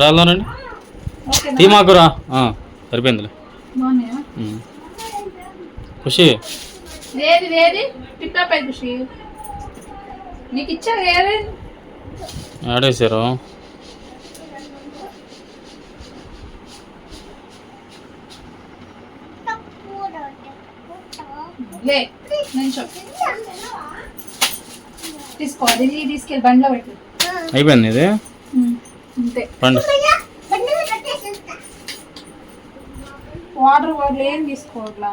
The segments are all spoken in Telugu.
రాళ్ళనండి ఓకేనా? తీ మాకురా ఆ, సరిపోయిందిలే. ఖుషి. ఖుషి? నీకు ఇచ్చా నించో తీసుకో తీసుకెళ్ళి బండిలో పెట్టు. అయిపోయింది ఇది? అంతే. వాటర్ బాటిల్ ఏం తీసుకోవట్లా?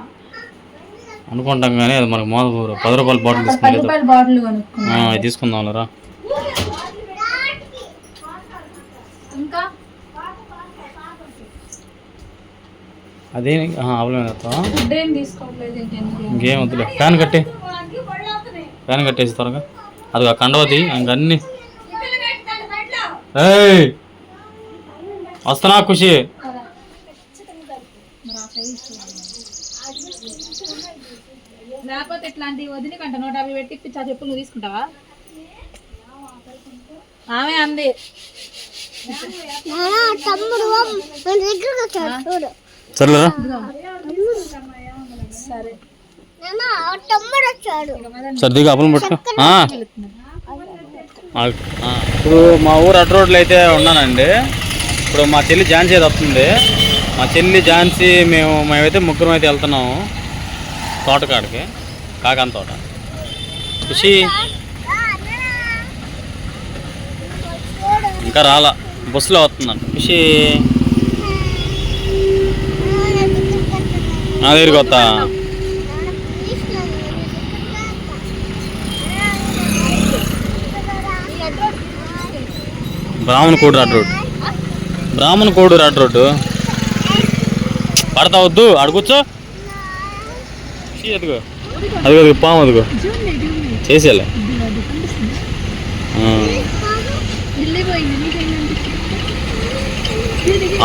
అనుకుంటాం కానీ అది మనకు మోద పది. రూపాయల బాటిల్ అక్కడ పది తీసుకుని రూపాయల బాటిల్ అది తీసుకుందాం రా. ఇంకా? అదే అవలేదు ఇంకేం వద్దులే. ఫ్యాన్ కట్టి. ఫ్యాన్ కట్టేసి త్వరగా. అది ఆ కండవది ఇంకన్నీ ఏయ్! వస్తున్నా ఖుషి. లేకపోతే ఇట్లాంటి వదిలి కంట నూట యాభై పెట్టి ఇప్పించా చెప్పు నువ్వు తీసుకుంటావా? ఆమె అంది. సరే. సరే అప్పులు పట్టుకో. ఇప్పుడు మా ఊరు అడ్డు రోడ్లు అయితే ఉన్నానండి. ఇప్పుడు మా చెల్లి ఝాన్సీ అయితే వస్తుంది. మా చెల్లి ఝాన్సీ మేము మేమైతే ముగ్గురం అయితే వెళ్తున్నాము తోటకాడికి కాకాన్ తోట. ఖుషి? ఇంకా రాలా బస్సులో వస్తున్నాను ఖుషి? నా దగ్గరికి వస్తా బ్రాహ్మణ కూడా అటు బ్రాహ్మణ కోడు రాడ్ రోడ్డు. పడతా వద్దు అడుగుచ్చో అదిగో. అదిగో అదిగో పాము అదిగో. చేసేలే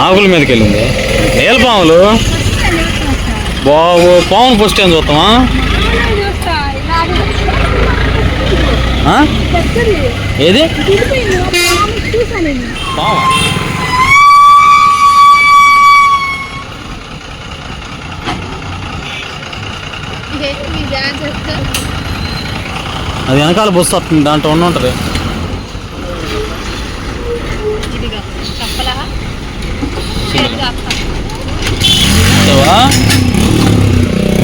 ఆకుల మీదకి వెళ్ళింది. నేల పాములు. బాబు పాములు ఫస్ట్ టైం చూస్తామా? ఏది? పాము. అది వెనకాల బస్సు వస్తుంది దాంట్లో ఉండి ఉంటుంది?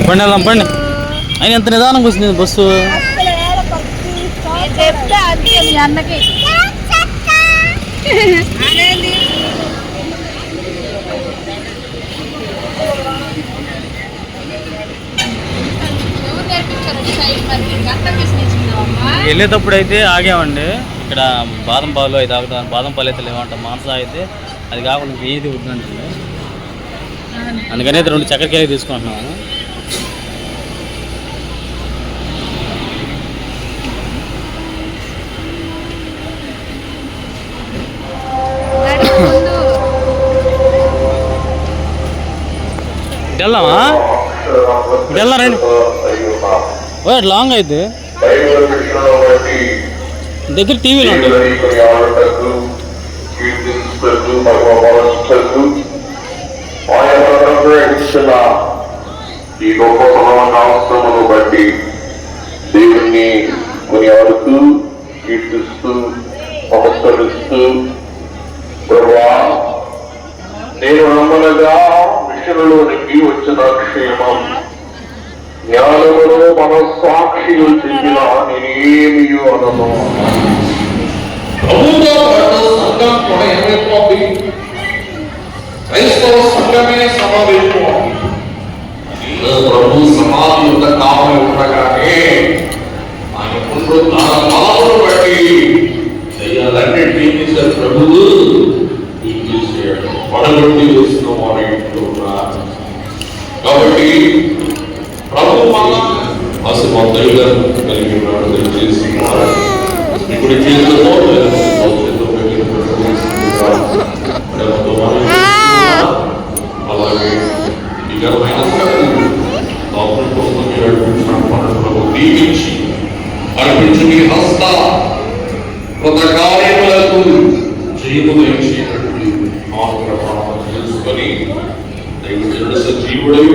పండి వెళ్దాం పండి. అయినా ఎంత నిదానంగా వచ్చింది బస్సు చెప్తే అన్నకి. వెళ్ళేటప్పుడు అయితే ఆగామండి. ఇక్కడ బాదం పాలు అయితే తాగుతాను బాదం పాలు అయితే లేవంట. మాంస అయితే అది కాకుండా ఏది వద్దంటుంది అందుకని అయితే రెండు చక్కెరకాయలు తీసుకుంటున్నాము. ఇటు వెళ్దారండి ఓ లాంగ్ అయితే. దగ్గర టీవీలో ఉంటుంది ఈ గొప్ప సమావకాశమును బట్టి దేవుణ్ణి కొనియాడుతూ కీర్తిస్తూ సంస్కరిస్తూ ప్రభా నేను నమ్మనగా మిషన్లోనికి వచ్చిన క్షేమం. జ్ఞానములో మన సాక్షిలు చెప్పిన నేనేమి అనను. ప్రభుతో పాటు సంఘం కూడా ఏమైపోతుంది క్రైస్తవ సంఘమే సమావేశమవుతుంది ప్రభు సమాధి యొక్క కావాలి ఉండగానే ఆయన పునరుద్ధాన బలమును బట్టి దయ్యాలన్నింటినీ ప్రభువు పడగొట్టి వేసిన వారి వందలుగా కలిగి ఉన్నాడు దయచేసి ఇప్పుడు జీవితంలో అలాగే నిజమైన లోపల కోసం మీ హస్త కొత్త కార్యములకు జీవము ఇచ్చినటువంటి ఆగ్రహాలను తెలుసుకొని దైవ జీవుడై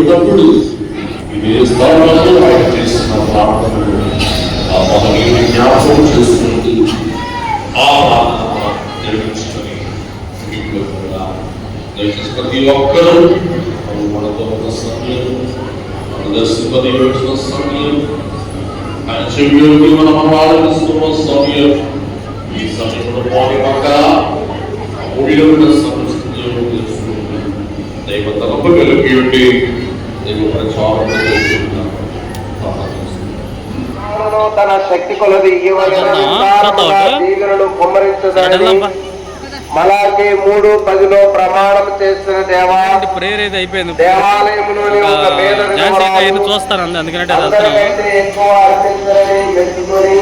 సమయం ఈ సమయంలో పోని పక్క సమస్యలు తెలుసుకుంటూ దైవ తలపు కలిగి ఉండి దైవ ప్రచారం తాను తన శక్తి కొలది ఇవ్వగల విస్తారముగా దీవెనలు కుమ్మరించదని మలాకి మూడు పదిలో ప్రమాణం చేసిన దేవా ప్రేయర్ అయితే అయిపోయింది దేవాలయంలోని ఒక విధవరాలు చూస్తాను అంది అందుకనంటే అది వెళ్తున్నాను అందరికంటే ఎక్కువ అర్పించరని మెచ్చుకొని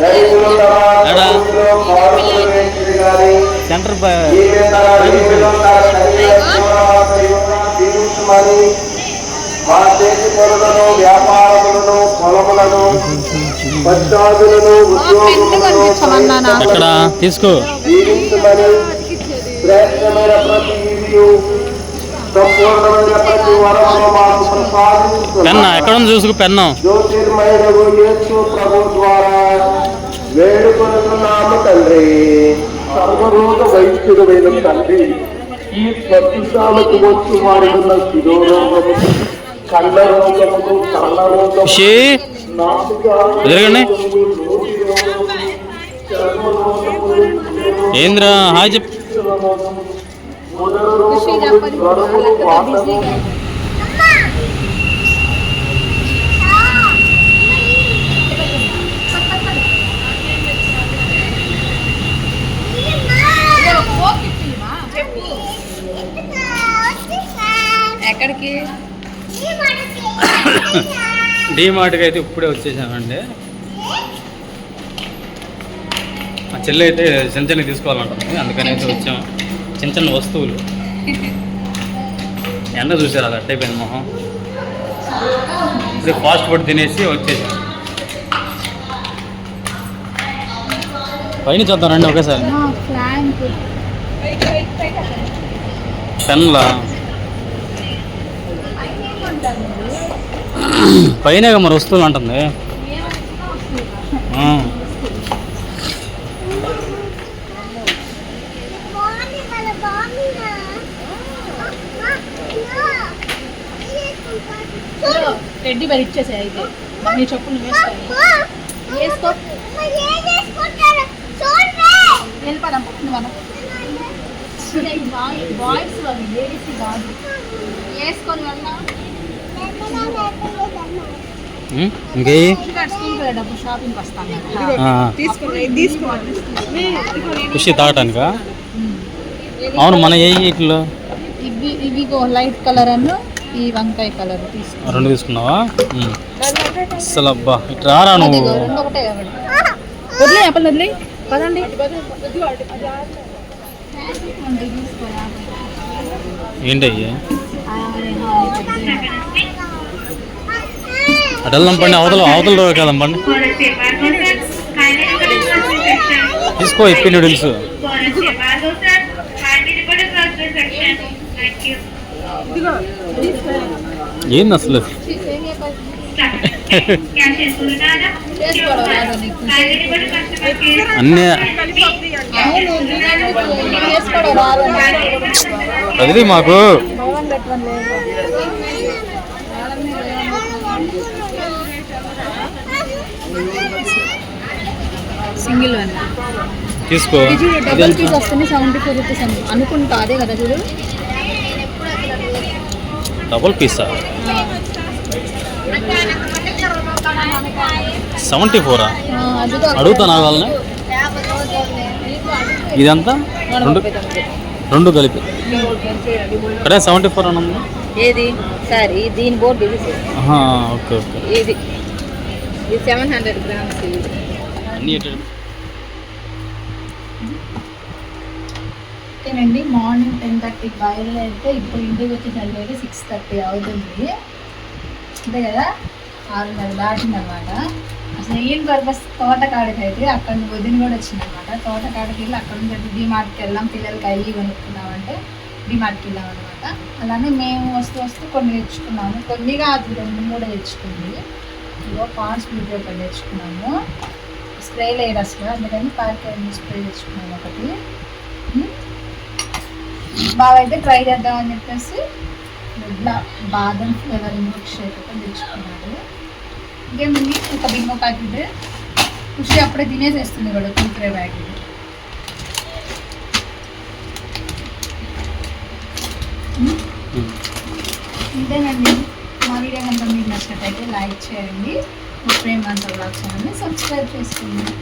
దైవులు తమ ఎడా? సముద్రంలో కానుకలు వేసింది గాని సెంటర్ మా చేతి పనులను వ్యాపారములను పొలములను ఎక్కడ? తీసుకో. జీవించమని శ్రేష్టమైన ప్రతి ఈవియు సంపూర్ణమైన ప్రతి వరమును మాకు పెన్న ఎక్కడ ఉంది చూసుకో పెన్ను? జ్యోతిర్మయుడు యేసు ప్రభు ద్వారా వేడుకొనుతున్నాము తండ్రి. సర్వరోగ వైద్యుడైన తండ్రి. ఈ వచ్చి వారికున్న శిరోరోగము కళ్ళ రోగములు కళ్ళ రోగము షీ ఎదురుగండి. ఏంద్రా హాయ్ చెప్ ఎక్కడికి డీమార్ట్కి అయితే ఇప్పుడే వచ్చేసామండి. మా చెల్లి అయితే చిన్న చిన్న తీసుకోవాలంటుంది. అందుకని అయితే వచ్చాము చిన్న చిన్న వస్తువులు. ఎండ చూసారు అది అట్టయిపోయింది మొహం. ఇది ఫాస్ట్ ఫుడ్ తినేసి వచ్చేసాం. పైన చూద్దాం రండి ఒకేసారి. పెన్లా? పైన మరి వస్తువులు అంటుంది. ఆ. రెడ్డి మరి ఇచ్చేసాయి అయితే. నీ చెప్పులు వేసుకో వేసుకో. వెళ్ళిపోదాం మనం బాయ్స్ వాళ్ళు లేడీస్ కాదు. వేసుకొని వెళ్ళా? ఇంకే? ఖుషి తాగటానికా? అవును మన ఏ వీటిలో? ఇవి లైట్ కలర్ అను ఈ వంకాయ కలర్ తీసుకో. రెండు తీసుకున్నావా? ఉం. అస్సలు అబ్బా ఇటు రారా నువ్వు. వదిలే అప్పలు వదిలే. పదండి. ఏంటి అయ్యి అటు వెళ్దాం పండి అవతల అవతల రోజు కదం పండి. తీసుకో ఇప్పి నూడిల్స్ ఏంది అసలు. అన్నీ. వదిలి మాకు. సింగిల్ వన్ తీసుకో డబల్? పీస్ వస్తుంది సెవెంటీ ఫోర్ రూపీస్ అని. అనుకుంటా అదే కదా చూడు. డబుల్ పీసా సెవెంటీ ఫోరా. అడుగుతాను వాళ్ళని ఇదంతా? రెండు. రెండు కలిపి. ఇక్కడే సెవెంటీ ఫోర్ అని ఉంది. ఏది? సార్ ఈ దీని బోర్డు ఇది సార్. Okay okay. ఇది. ఇది సెవెన్ హండ్రెడ్ గ్రామ్స్ ఇది. అన్నీ ఓకేనండి మార్నింగ్ టెన్ థర్టీకి బయలుదేరితే ఇప్పుడు ఇంటికి వచ్చేసరికి సిక్స్ థర్టీ అవుతుంది. అంతే కదా? ఆరున్నర దాటిందనమాట. అసలు ఏం పర్పస్ తోటకాడికి అయితే అక్కడ వదిన కూడా వచ్చిందనమాట. తోటకాడికి వెళ్ళి అక్కడ నుంచి డి మార్ట్కి వెళ్దాం పిల్లలకి అయ్యి కొనుక్కున్నామంటే డిమార్ట్కి వెళ్ళాం అనమాట అలానే మేము వస్తూ వస్తూ కొన్ని తెచ్చుకున్నాము. కొన్ని కాదు రెండు మూడు తెచ్చుకుంది. ఇదిగో పాన్స్ బ్యూటీ ఒకటి తెచ్చుకున్నాము. స్ప్రే లేదు అసలు అందుకని పార్క్ స్ప్రే తెచ్చుకున్నాము ఒకటి. బాగా అయితే ట్రై చేద్దామని చెప్పేసి ఇట్లా బాదం ఫ్లేవర్ మిల్క్ షేక్ ఒకటి తెచ్చుకున్నాడు. ఇంకేముంది ఒక బింగో ప్యాకెట్. ఖుషి అప్పుడే తినేసేస్తుంది కూడా కుర్కురే ప్యాకెట్. ఇంతేనండి. మా వీడియో కనుక మీకు నచ్చినట్టయితే లైక్ చేయండి. మా ప్రేమ అంత బ్లాగ్ ఛానల్ని సబ్స్క్రైబ్ చేసుకోండి.